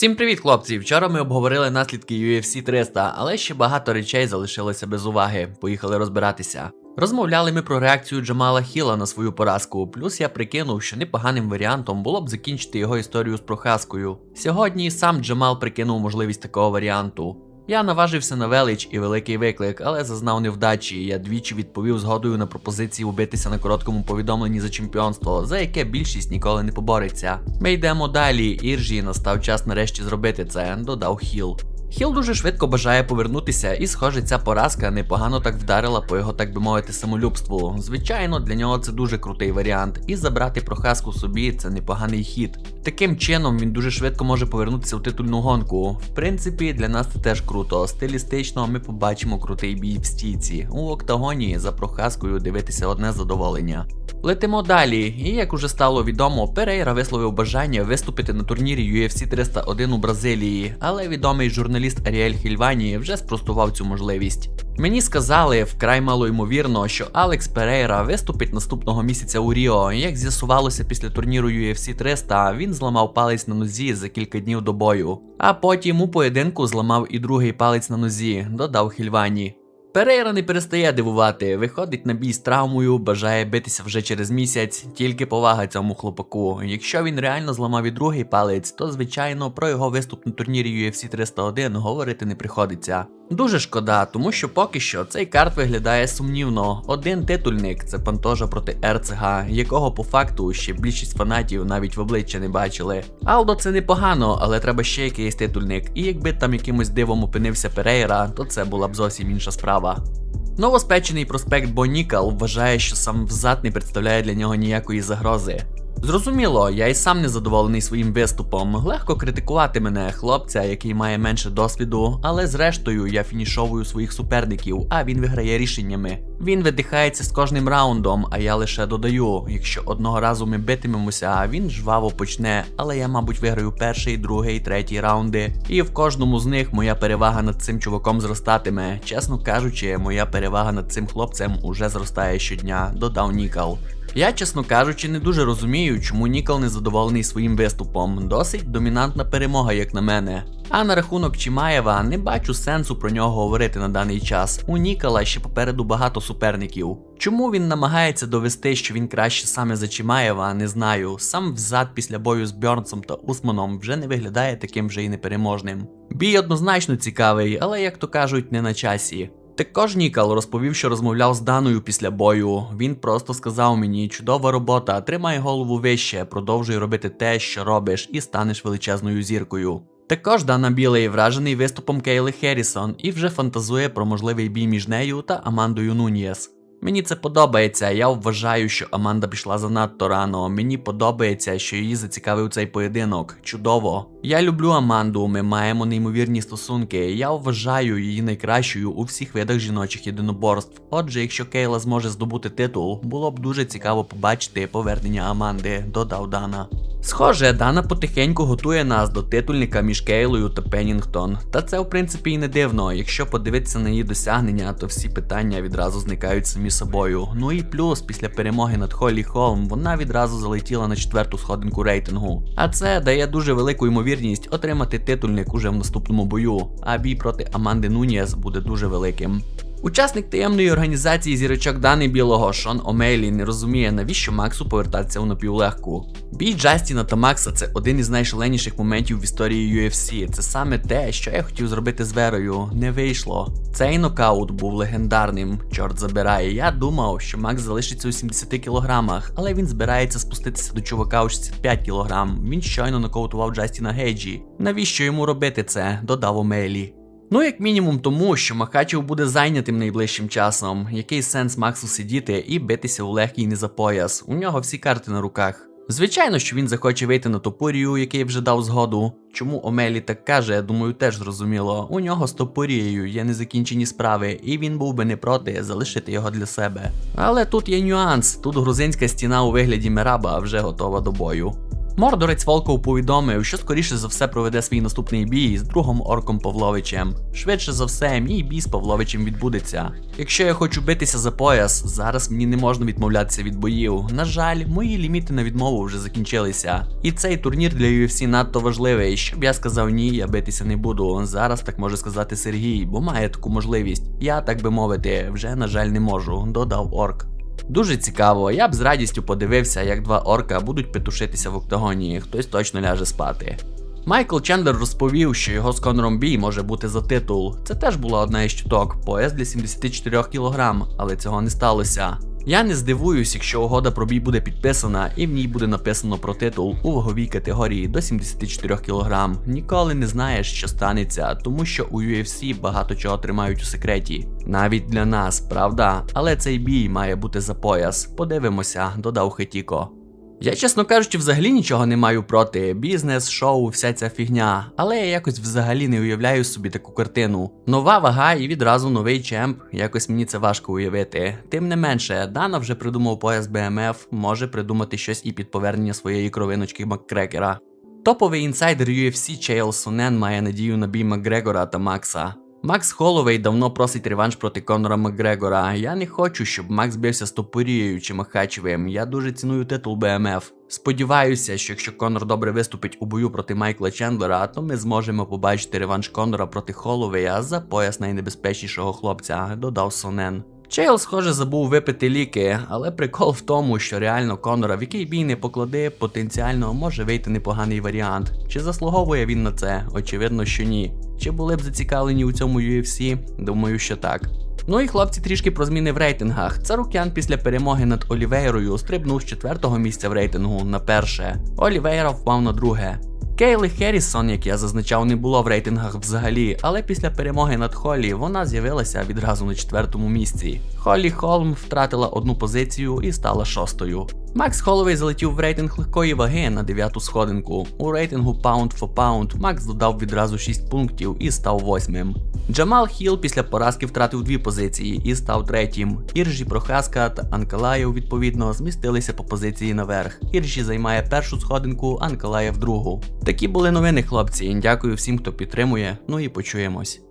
Всім привіт, хлопці! Вчора ми обговорили наслідки UFC 300, але ще багато речей залишилося без уваги. Поїхали розбиратися. Розмовляли ми про реакцію Джамала Хіла на свою поразку, плюс я прикинув, що непоганим варіантом було б закінчити його історію з прохаскою. Сьогодні сам Джамал прикинув можливість такого варіанту. Я наважився на велич і великий виклик, але зазнав невдачі. Я двічі відповів згодою на пропозиції убитися на короткому повідомленні за чемпіонство, за яке більшість ніколи не побореться. Ми йдемо далі. Іржі настав час нарешті зробити це, додав Хіл. Хіл дуже швидко бажає повернутися, і, схоже, ця поразка непогано так вдарила по його, так би мовити, самолюбству. Звичайно, для нього це дуже крутий варіант, і забрати прохаску собі це непоганий хід. Таким чином він дуже швидко може повернутися у титульну гонку. В принципі, для нас це теж круто. Стилістично ми побачимо крутий бій в стійці. У октагоні за прохаскою дивитися одне задоволення. Летимо далі, і як уже стало відомо, Перейра висловив бажання виступити на турнірі UFC 301 у Бразилії, але відомий журналіст Аріель Хільвані вже спростував цю можливість. Мені сказали вкрай мало ймовірно, що Алекс Перейра виступить наступного місяця у Ріо. Як з'ясувалося після турніру UFC 300, він зламав палець на нозі за кілька днів до бою. А потім у поєдинку зламав і другий палець на нозі, додав Хільвані. Перейра не перестає дивувати, виходить на бій з травмою, бажає битися вже через місяць, тільки повага цьому хлопаку. Якщо він реально зламав і другий палець, то звичайно про його виступ на турнірі UFC 301 говорити не приходиться. Дуже шкода, тому що поки що цей карт виглядає сумнівно. Один титульник це Пантожа проти Ерцега, якого по факту ще більшість фанатів навіть в обличчя не бачили. Алдо це непогано, але треба ще якийсь титульник, і якби там якимось дивом опинився Перейра, то це була б зовсім інша справа. Новоспечений проспект Бонікал вважає, що сам взад не представляє для нього ніякої загрози. Зрозуміло, я і сам не задоволений своїм виступом. Легко критикувати мене, хлопця, який має менше досвіду, але зрештою я фінішовую своїх суперників, а він виграє рішеннями. Він видихається з кожним раундом, а я лише додаю: якщо одного разу ми битимемося, він жваво почне, але я, мабуть, виграю перший, другий, третій раунди. І в кожному з них моя перевага над цим чуваком зростатиме. Чесно кажучи, моя перевага над цим хлопцем уже зростає щодня, додав Нікал. Я, чесно кажучи, не дуже розумію, чому Нікол не задоволений своїм виступом. Досить домінантна перемога, як на мене. А на рахунок Чімаєва не бачу сенсу про нього говорити на даний час. У Нікола ще попереду багато суперників. Чому він намагається довести, що він краще саме за Чімаєва, не знаю. Сам взад після бою з Бьорнсом та Усманом вже не виглядає таким вже і непереможним. Бій однозначно цікавий, але як то кажуть, не на часі. Також Нікал розповів, що розмовляв з Даною після бою. Він просто сказав мені: чудова робота, тримай голову вище, продовжуй робити те, що робиш, і станеш величезною зіркою. Також Дана Білий вражений виступом Кейли Херрісон і вже фантазує про можливий бій між нею та Амандою Нунієс. Мені це подобається. Я вважаю, що Аманда пішла занадто рано. Мені подобається, що її зацікавив цей поєдинок. Чудово. Я люблю Аманду. Ми маємо неймовірні стосунки. Я вважаю її найкращою у всіх видах жіночих єдиноборств. Отже, якщо Кейла зможе здобути титул, було б дуже цікаво побачити повернення Аманди, додав Дана. Схоже, Дана потихеньку готує нас до титульника між Кейлою та Пеннінгтон. Та це в принципі і не дивно. Якщо подивитися на її досягнення, то всі питання відразу зникають самі собою. Ну і плюс, після перемоги над Холлі Холм, вона відразу залетіла на четверту сходинку рейтингу. А це дає дуже велику ймовірність отримати титульник уже в наступному бою. А бій проти Аманди Нуніас буде дуже великим. Учасник таємної організації зірочок Дани Білого Шон Омейлі не розуміє, навіщо Максу повертатися у напівлегку. Бій Джастіна та Макса це один із найшаленіших моментів в історії UFC. Це саме те, що я хотів зробити з Верою. Не вийшло. Цей нокаут був легендарним. Чорт забирає. Я думав, що Макс залишиться у 70 кілограмах, але він збирається спуститися до чувака у 65 кілограм. Він щойно нокаутував Джастіна Гейджі. Навіщо йому робити це? додав Омейлі. Ну, як мінімум, тому що Махачев буде зайнятим найближчим часом. Який сенс Максу сидіти і битися у легкий не за пояс? У нього всі карти на руках. Звичайно, що він захоче вийти на топорію, який вже дав згоду. Чому Омелі так каже, я думаю, теж зрозуміло. У нього з топорією є незакінчені справи, і він був би не проти залишити його для себе. Але тут є нюанс: тут грузинська стіна у вигляді Мераба вже готова до бою. Мордорець Волков повідомив, що скоріше за все проведе свій наступний бій з другом Орком Павловичем. Швидше за все, мій бій з Павловичем відбудеться. Якщо я хочу битися за пояс, зараз мені не можна відмовлятися від боїв. На жаль, мої ліміти на відмову вже закінчилися. І цей турнір для UFC надто важливий. Щоб я сказав ні, я битися не буду. Зараз так може сказати Сергій, бо має таку можливість. Я, так би мовити, вже на жаль не можу, додав орк. Дуже цікаво, я б з радістю подивився, як два орка будуть петушитися в октагоні, хтось точно ляже спати. Майкл Чендлер розповів, що його з Конором Бій може бути за титул. Це теж була одна із чуток, пояс для 74 кг, але цього не сталося. Я не здивуюсь, якщо угода про бій буде підписана і в ній буде написано про титул у ваговій категорії до 74 кг. Ніколи не знаєш, що станеться, тому що у UFC багато чого тримають у секреті. Навіть для нас, правда? Але цей бій має бути за пояс. Подивимося, додав Хетіко. Я, чесно кажучи, взагалі нічого не маю проти. Бізнес, шоу, вся ця фігня. Але я якось взагалі не уявляю собі таку картину. Нова вага і відразу новий чемп. Якось мені це важко уявити. Тим не менше, Дана вже придумав пояс БМФ, може придумати щось і під повернення своєї кровиночки Маккрекера. Топовий інсайдер UFC Чейл Сонен має надію на бій Макгрегора та Макса. Макс Холовей давно просить реванш проти Конора Макгрегора. Я не хочу, щоб Макс бився з Топорією чи Махачевим. Я дуже ціную титул БМФ. Сподіваюся, що якщо Конор добре виступить у бою проти Майкла Чендлера, то ми зможемо побачити реванш Конора проти Холовея за пояс найнебезпечнішого хлопця, додав Сонен. Чейл, схоже, забув випити ліки, але прикол в тому, що реально Конора, в який бій не поклади, потенціально може вийти непоганий варіант. Чи заслуговує він на це? Очевидно, що ні. Чи були б зацікавлені у цьому UFC? Думаю, що так. Ну і хлопці трішки про зміни в рейтингах. Царукян після перемоги над Олівейрою стрибнув з четвертого місця в рейтингу на перше. Олівейра впав на друге. Кейли Херрісон, як я зазначав, не було в рейтингах взагалі, але після перемоги над Холлі вона з'явилася відразу на четвертому місці. Холлі Холм втратила одну позицію і стала шостою. Макс Холовей залетів в рейтинг легкої ваги на дев'яту сходинку. У рейтингу Pound for Pound Макс додав відразу 6 пунктів і став восьмим. Джамал Хіл після поразки втратив дві позиції і став третім. Іржі Прохаска та Анкалаєв відповідно змістилися по позиції наверх. Іржі займає першу сходинку, Анкалаєв другу. Такі були новини, хлопці. Дякую всім, хто підтримує. Ну і почуємось.